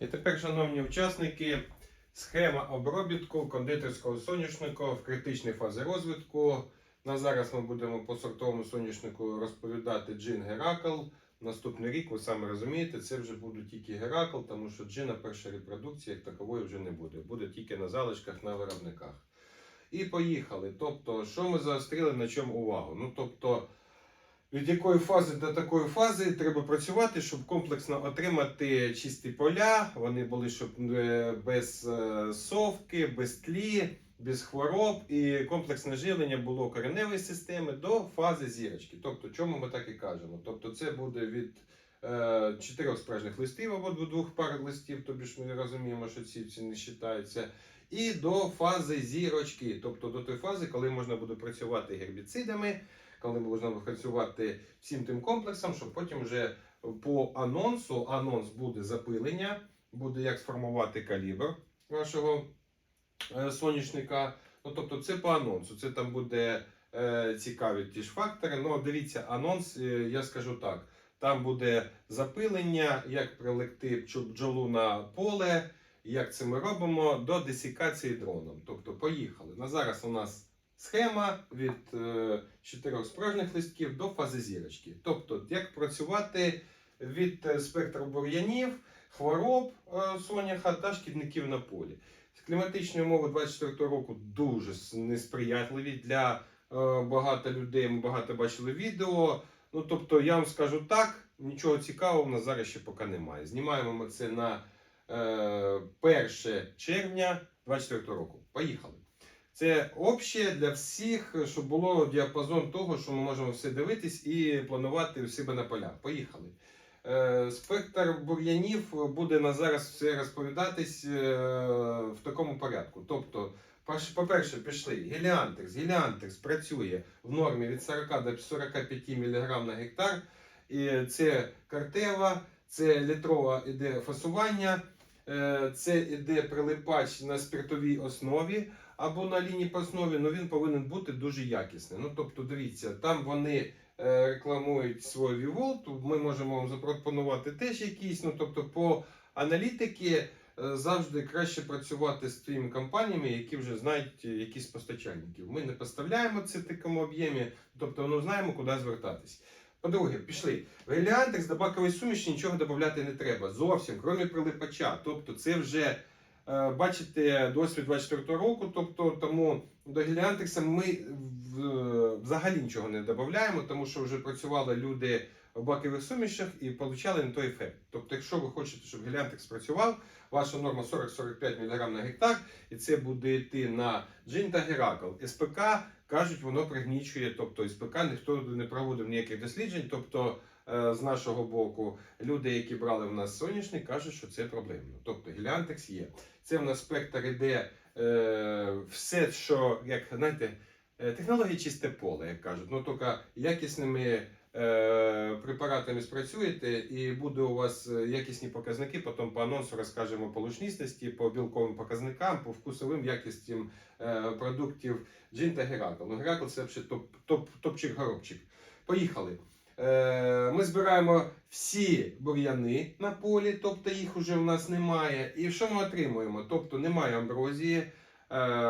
І тепер, шановні учасники, схема обробітку кондитерського соняшника в критичній фазі розвитку. На зараз ми будемо по сортовому соняшнику розповідати джин Геракл. Наступний рік, ви самі розумієте, це вже буде тільки Геракл, тому що джина перша репродукція як такової вже не буде. Буде тільки на залишках на виробниках. І поїхали. Тобто, що ми заострили на чому увагу? Ну, тобто, від якої фази до такої фази треба працювати, щоб комплексно отримати чисті поля. Вони були щоб е, без е, совки, без тлі, без хвороб, і комплексне живлення було кореневої системи до фази зірочки. Тобто, чому ми так і кажемо? Тобто, це буде від е, чотирьох справжніх листів або двох пар листів, тобі ж ми розуміємо, що ці ці не вважаються. І до фази зірочки, тобто до тої фази, коли можна буде працювати гербіцидами, коли можна працювати всім тим комплексом, щоб потім вже по анонсу, анонс буде запилення, буде як сформувати калібр вашого е, соняшника. Ну, тобто це по анонсу. Це там буде е, цікаві ті ж фактори. Ну, дивіться, анонс, е, я скажу так. Там буде запилення, як прилекти бджолу на поле, як це ми робимо до десікації дроном. Тобто, поїхали. На зараз у нас схема від е, чотирьох справжніх листків до фази зірочки. Тобто, як працювати від е, спектру бур'янів, хвороб е, соняха та шкідників на полі. Кліматичні умови 24 року дуже несприятливі для багато людей. Ми багато бачили відео. Ну тобто, я вам скажу так, нічого цікавого в нас зараз ще поки немає. Знімаємо ми це на е, 1 червня 24 року. Поїхали. Це обще для всіх, щоб було діапазон того, що ми можемо все дивитись і планувати у себе на полях. Поїхали. Е, Спектр бур'янів буде на зараз все розповідатись е, в такому порядку. Тобто, по-перше, пішли геліантекс. Геліантекс працює в нормі від 40 до 45 мг на гектар. І це картева, це літрова іде фасування, е, це іде прилипач на спиртовій основі або на лінії основі, але він повинен бути дуже якісний. Ну тобто, дивіться, там вони е, рекламують свій Віволт, ми можемо вам запропонувати теж якийсь. Ну тобто, по аналітики е, завжди краще працювати з тими компаніями, які вже знають якісь постачальників. Ми не поставляємо це в такому об'ємі, тобто ну, знаємо, куди звертатись. По-друге, пішли. В Еліантекс до бакової суміші нічого додати не треба. Зовсім, крім прилипача. Тобто, це вже бачите досвід 24 року. Тобто, тому до Геліантекса ми взагалі нічого не додаємо, тому що вже працювали люди в бакових сумішах і отримали не той ефект. Тобто, якщо ви хочете, щоб Геліантекс працював, ваша норма 40-45 мг на гектар, і це буде йти на джин та Геракл. СПК кажуть, воно пригнічує, тобто СПК ніхто не проводив ніяких досліджень. Тобто, е, з нашого боку, люди, які брали в нас соняшник, кажуть, що це проблемно. Тобто Геліантекс є. Це в нас спектр іде е, все, що як знаєте, е, технології чисте поле, як кажуть. Ну тільки якісними е, препаратами спрацюєте, і буде у вас е, якісні показники. Потім по анонсу розкажемо по лучнісності, по білковим показникам, по вкусовим якістям е, продуктів Джин та Геракл. Ну, Геракл це взагалі топ, топ, топчик горобчик. Поїхали. Е, Ми збираємо всі бур'яни на полі, тобто їх вже в нас немає. І що ми отримуємо? Тобто немає амброзії, е,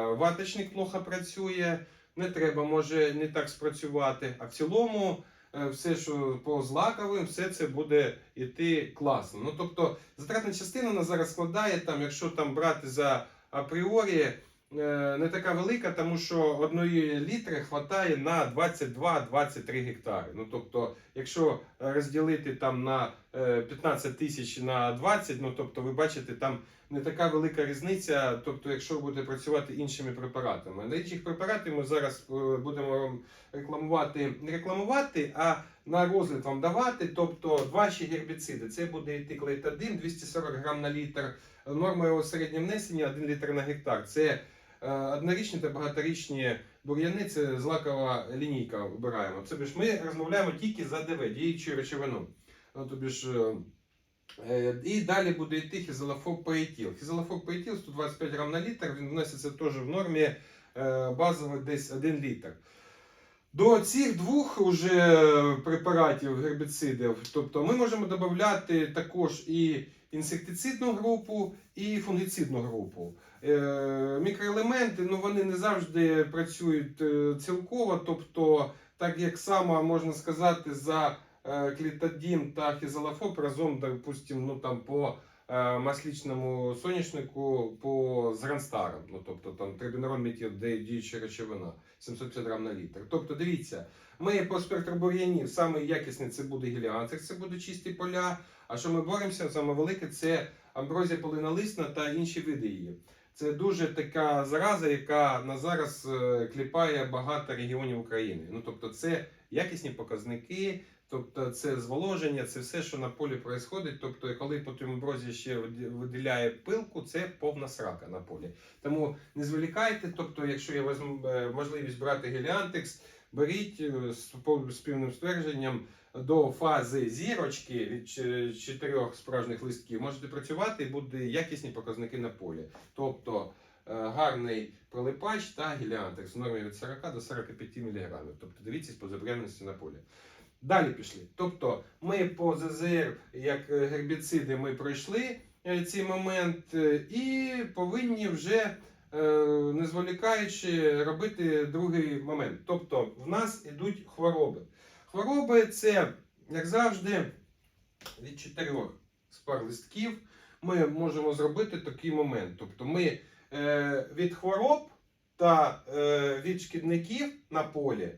ваточник плохо працює, не треба може не так спрацювати. А в цілому е, все, що по злаковим, все це буде йти класно. Ну тобто затратна частина на зараз складає, там, якщо там брати за апріорі. Е, Не така велика, тому що одної літри хватає на 22-23 гектари. Ну тобто, якщо розділити там на е, 15 тисяч на 20, ну тобто ви бачите, там не така велика різниця. Тобто, якщо ви будете працювати іншими препаратами. На інших препаратів ми зараз е, будемо рекламувати, не рекламувати, а на розгляд вам давати. Тобто два ще гербіциди. Це буде йти клейтадин 240 грам на літр. Норма його середнє внесення 1 літр на гектар. Це е, однорічні та багаторічні бур'яни, це злакова лінійка обираємо. Це ж ми розмовляємо тільки за ДВ, діючу речовину. Ну, тобі ж, е, е, і далі буде йти. Хізолафоб поетіл 125 грам на літр, він вноситься теж в нормі е, базово десь 1 літр. До цих двох уже препаратів гербіцидів, тобто ми можемо додати також і інсектицидну групу і фунгіцидну групу. Е, Мікроелементи ну, вони не завжди працюють е, цілково, тобто, так як саме можна сказати, за е, клітодін та хізалофоб разом, допустим, ну, там, по маслічному соняшнику по з ну, тобто там трибінерон метіл, де діюча речовина, 750 грам на літр. Тобто, дивіться, ми по спектробур'янів саме якісний це буде гіліанцик, це буде чисті поля. А що ми боремося, саме велике це амброзія полинолисна та інші види її. Це дуже така зараза, яка на зараз е, кліпає багато регіонів України. Ну тобто, це якісні показники, тобто це зволоження, це все, що на полі відбувається. Тобто, коли потім амброзія ще виді- виділяє пилку, це повна срака на полі. Тому не зволікайте. Тобто, якщо є возм- е, можливість брати геліантекс, беріть е, з певним ствердженням до фази зірочки від чотирьох справжніх листків можете працювати і будуть якісні показники на полі. Тобто е, гарний прилипач та гіліантекс в нормі від 40 до 45 мг. Тобто дивіться по забрудненості на полі. Далі пішли. Тобто ми по ЗЗР, як е, гербіциди, ми пройшли цей момент і повинні вже, не зволікаючи, робити другий момент. Тобто в нас йдуть хвороби. Хвороби це, як завжди, від чотирьох спар листків ми можемо зробити такий момент. Тобто ми е, від хвороб та е, від шкідників на полі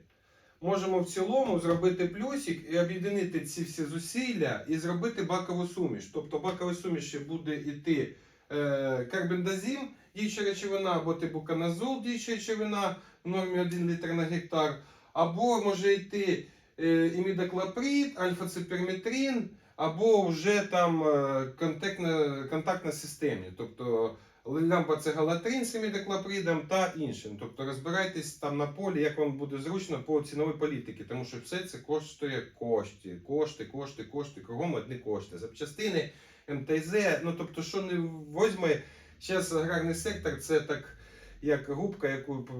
можемо в цілому зробити плюсик і об'єднати ці всі зусилля і зробити бакову суміш. Тобто бакова суміш буде йти е, карбендазим, діюча речовина, або тибуканазол, діюча речовина в нормі 1 літр на гектар, або може йти е, імідаклоприд, альфа-циперметрин, або вже там е, контактна, контактна системі, тобто лямбоцегалатрин з імідаклопридом та іншим. Тобто розбирайтесь там на полі, як вам буде зручно по ціновій політики, тому що все це коштує кошти, кошти, кошти, кошти, кругом одні кошти. Запчастини, МТЗ, ну тобто, що не возьме, зараз аграрний сектор це так як губка, яку е,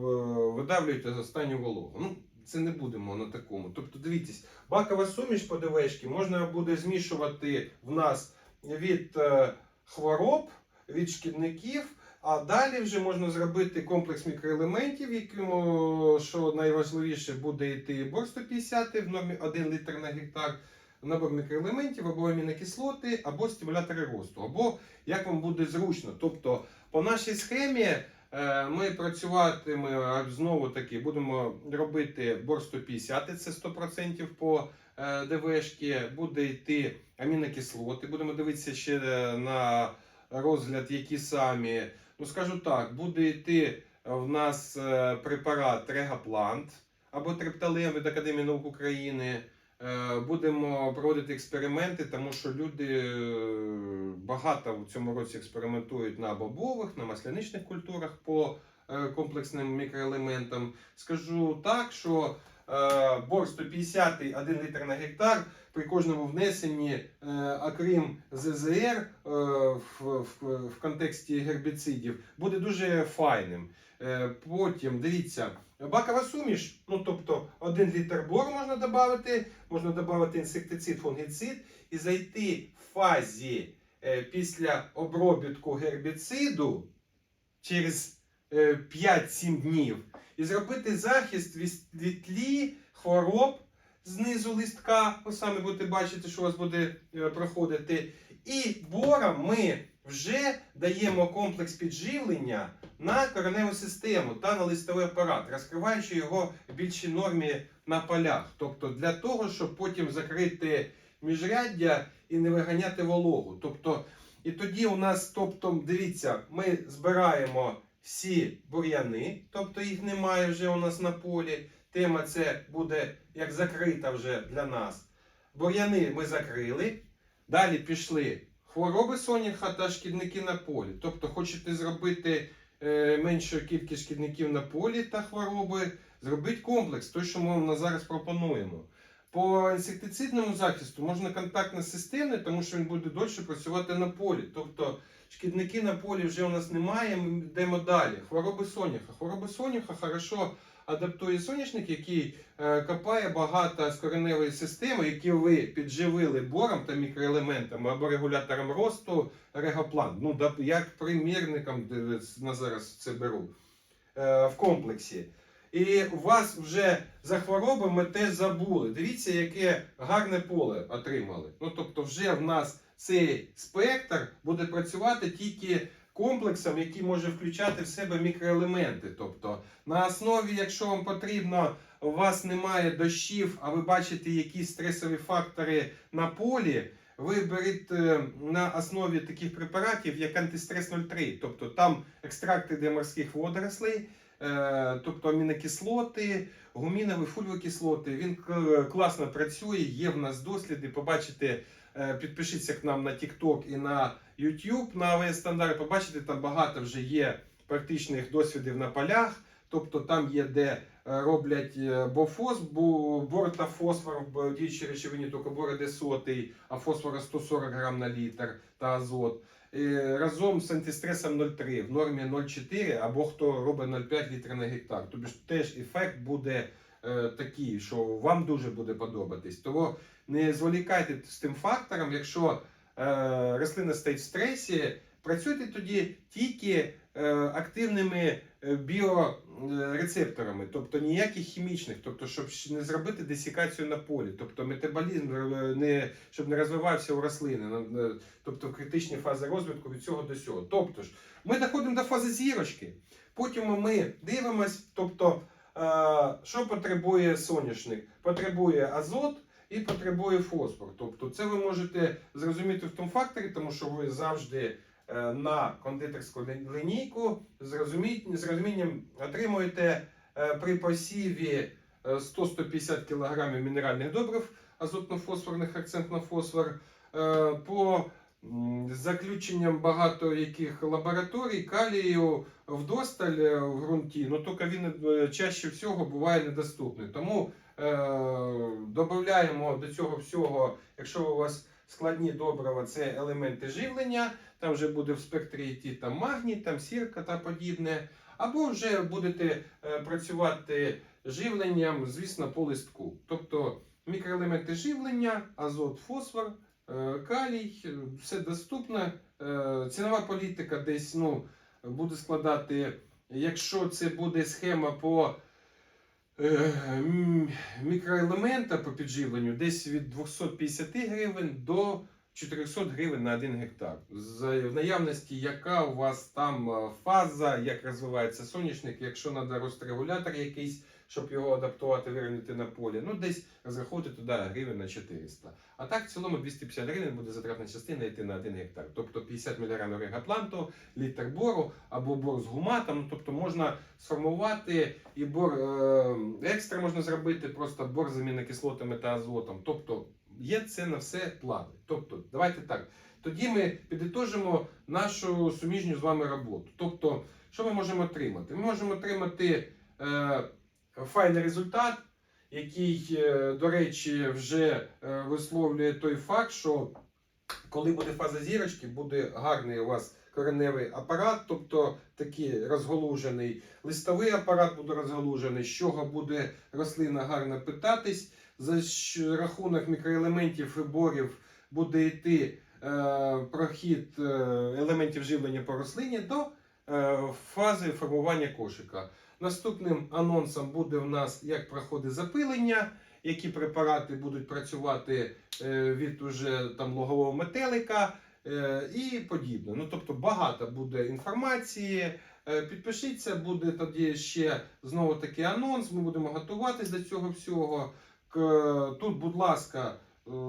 видавлюють з останню вологу. Ну, це не будемо на такому. Тобто, дивіться, бакова суміш по ДВшки можна буде змішувати в нас від е, хвороб, від шкідників. А далі вже можна зробити комплекс мікроелементів, якому що найважливіше буде йти бор 150 в нормі 1 літр на гектар, набор мікроелементів або амінокислоти, або стимулятори росту, або як вам буде зручно. Тобто, по нашій схемі е, ми працюватиме знову таки, будемо робити бор 150, це 100% по е, ДВшки, буде йти амінокислоти. Будемо дивитися ще на розгляд, які самі. Ну, скажу так, буде йти в нас е, препарат Регаплант або трипталем від Академії наук України. Е, Будемо проводити експерименти, тому що люди е, багато в цьому році експериментують на бобових, на масляничних культурах по е, комплексним мікроелементам. Скажу так, що бор 150 1 літр на гектар при кожному внесенні, окрім ЗЗР в контексті гербіцидів, буде дуже файним. Е, Потім дивіться, бакова суміш, ну тобто 1 літр бору можна додати, можна додати інсектицид, фунгіцид і зайти в фазі е, після обробітку гербіциду через е, 5-7 днів і зробити захист від, тлі, хвороб знизу листка. Ви самі будете бачити, що у вас буде е, проходити. І бором ми вже даємо комплекс підживлення на кореневу систему та на листовий апарат, розкриваючи його в більшій нормі на полях. Тобто для того, щоб потім закрити міжряддя і не виганяти вологу. Тобто, і тоді у нас, тобто, дивіться, ми збираємо всі бур'яни, тобто їх немає вже у нас на полі. Тема це буде як закрита вже для нас. Бур'яни ми закрили. Далі пішли хвороби соняха та шкідники на полі. Тобто, хочете зробити е, меншу кількість шкідників на полі та хвороби, зробіть комплекс, той, що ми вам зараз пропонуємо. По інсектицидному захисту можна контактно системний, тому що він буде дольше працювати на полі. Тобто шкідники на полі вже у нас немає, ми йдемо далі. Хвороби соняха. Хвороби соняха хорошо адаптує соняшник, який е, копає багато з кореневої системи, які ви підживили бором та мікроелементами або регулятором росту регоплан. Ну, як примірником на зараз це беру е, в комплексі. І у вас вже за хвороби ми теж забули. Дивіться, яке гарне поле отримали. Ну тобто, вже в нас цей спектр буде працювати тільки комплексом, який може включати в себе мікроелементи. Тобто, на основі, якщо вам потрібно, у вас немає дощів, а ви бачите якісь стресові фактори на полі. Ви берете на основі таких препаратів, як антистрес 03, тобто там екстракти для морських водорослей, е, тобто амінокислоти, гумінові фульвокислоти. Він класно працює, є в нас досліди. Побачите, е, підпишіться к нам на TikTok і на YouTube на АВС стандарт. Побачите, там багато вже є практичних досвідів на полях. Тобто там є де е, роблять е, бофос, бо бор та фосфор в діючій речовині, тільки бор іде сотий, а фосфора 140 грам на літр та азот. Е, Разом з антистресом 0,3 в нормі 0,4 або хто робить 0,5 літра на гектар. Тобто теж ефект буде е, такий, що вам дуже буде подобатись. Тому не зволікайте з тим фактором, якщо е, рослина стоїть в стресі, працюйте тоді тільки е, активними біорецепторами, тобто ніяких хімічних, тобто, щоб не зробити десікацію на полі, тобто метаболізм не щоб не розвивався у рослини, тобто в критичні фази розвитку від цього до цього. Тобто ж, ми доходимо до фази зірочки, потім ми дивимось, тобто, що потребує соняшник? Потребує азот. І потребує фосфор. Тобто це ви можете зрозуміти в тому факторі, тому що ви завжди е, на кондитерську лінійку з розумінням отримуєте е, при посіві е, 100-150 кг мінеральних добрив, азотно-фосфорних, акцент на фосфор. Е, По заключенням багато яких лабораторій, калію вдосталь е, в ґрунті, ну тільки він е, чаще всього буває недоступний. Тому е, додаємо до цього всього, якщо у вас складні добрива, це елементи живлення, там вже буде в спектрі йти там магній, там сірка та подібне. Або вже будете е, працювати живленням, звісно, по листку. Тобто мікроелементи живлення, азот, фосфор, калій, е, все доступно. Е, Цінова політика десь ну, буде складати, якщо це буде схема по е, мікроелемента по підживленню, десь від 250 гривень до 400 гривень на 1 гектар. В наявності, яка у вас там фаза, як розвивається соняшник, якщо треба рострегулятор якийсь, щоб його адаптувати, вирівняти на полі, ну десь розраховувати туди гривень на 400. А так в цілому 250 гривень буде затратна частина йти на 1 гектар. Тобто 50 мг регопланту, літр бору або бор з гуматом. Тобто можна сформувати і бор е, екстра можна зробити, просто бор з амінокислотами та азотом. Тобто є це на все плани. Тобто, давайте так. Тоді ми підітожимо нашу суміжню з вами роботу. Тобто, що ми можемо отримати? Ми можемо отримати е, файний результат, який, е, до речі, вже е, висловлює той факт, що коли буде фаза зірочки, буде гарний у вас кореневий апарат, тобто такий розголужений листовий апарат буде розгалужений, з чого буде рослина гарно питатись, за рахунок мікроелементів і борів буде йти е, прохід е, елементів живлення по рослині до е, фази формування кошика. Наступним анонсом буде в нас як проходить запилення, які препарати будуть працювати е, від уже там логового метелика е, і подібне. Ну тобто багато буде інформації. Е, Підпишіться, буде тоді ще знову таки анонс. Ми будемо готуватись до цього всього. Тут, будь ласка,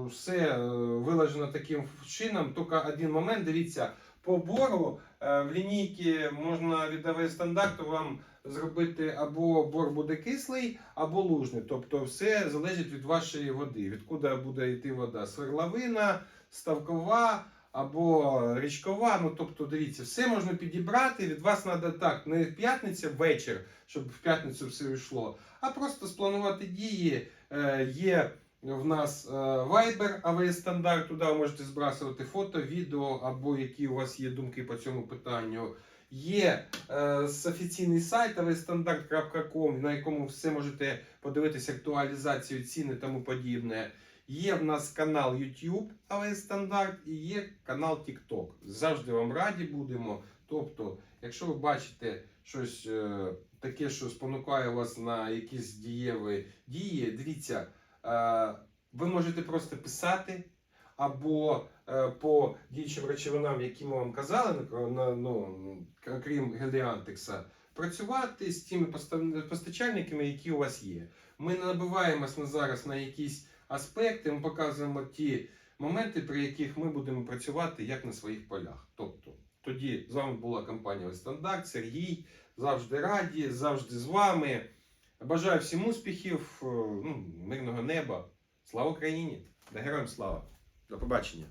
все виложено таким чином. Тільки один момент. Дивіться, по бору в лінійці можна від АВС стандарту вам зробити або бор буде кислий, або лужний. Тобто все залежить від вашої води, відкуди буде йти вода. Свердловина, ставкова або річкова. Ну тобто, дивіться, все можна підібрати. Від вас треба так, не п'ятниця вечір, щоб в п'ятницю все йшло, а просто спланувати дії. Е, Є в нас е, Viber AWS стандарт, туди ви можете збрасувати фото, відео або які у вас є думки по цьому питанню. Є е, офіційний сайт avstandarт.com, на якому все можете подивитися актуалізацію ціни тому подібне. Є в нас канал YouTube АВ Стандарт і є канал TikTok. Завжди вам раді будемо. Тобто, якщо ви бачите щось е, таке, що спонукає вас на якісь дієві дії, дивіться, ви можете просто писати. Або е, по діючим речовинам, які ми вам казали, на- ну, крім Геліантекса, працювати з тими постачальниками, які у вас є. Ми не набиваємось на зараз на якісь аспекти, ми показуємо ті моменти, при яких ми будемо працювати як на своїх полях. Тобто, тоді з вами була компанія Стандарт, Сергій. Завжди раді, завжди з вами. Бажаю всім успіхів, е, ну, мирного неба. Слава Україні! Героям слава! До побачення!